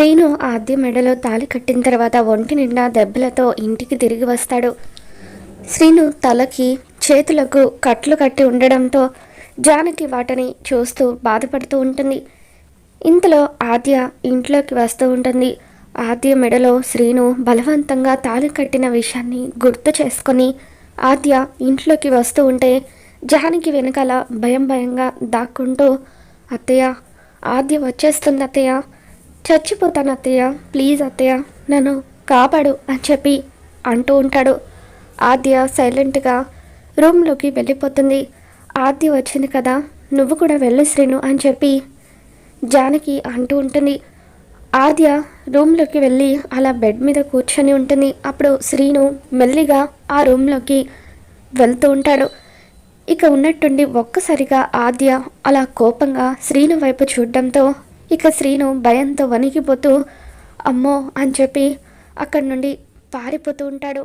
శ్రీను ఆద్య మెడలో తాళి కట్టిన తర్వాత ఒంటి నిండా దెబ్బలతో ఇంటికి తిరిగి వస్తాడు. శ్రీను తలకి చేతులకు కట్లు కట్టి ఉండడంతో జానకి వాటిని చూస్తూ బాధపడుతూ ఉంటుంది. ఇంతలో ఆద్య ఇంట్లోకి వస్తూ ఉంటుంది. ఆద్య మెడలో శ్రీను బలవంతంగా తాళి కట్టిన విషయాన్ని గుర్తు చేసుకొని ఆద్య ఇంట్లోకి వస్తూ ఉంటే జానకి వెనకాల భయం భయంగా దాక్కుంటూ అత్తయ్య ఆద్య వచ్చేస్తుంది అత్తయ్య చచ్చిపోతాను అత్తయ్య. ప్లీజ్ అత్తయ్య. నన్ను కాపాడు అని చెప్పి అంటూ ఉంటాడు. ఆద్య సైలెంట్గా రూమ్లోకి వెళ్ళిపోతుంది. ఆద్య వచ్చింది కదా. నువ్వు కూడా వెళ్ళు శ్రీను అని చెప్పి జానకి అంటూ ఉంటుంది. ఆద్య రూమ్లోకి వెళ్ళి అలా బెడ్ మీద కూర్చొని ఉంటుంది. అప్పుడు శ్రీను మెల్లిగా ఆ రూమ్లోకి వెళ్తూ ఉంటాడు. ఇక ఉన్నట్టుండి ఒక్కసారిగా ఆద్య అలా కోపంగా శ్రీను వైపు చూడడంతో ఇక శ్రీను భయంతో వణికిపోతూ అమ్మో అని చెప్పి అక్కడి నుండి పారిపోతూ ఉంటాడు.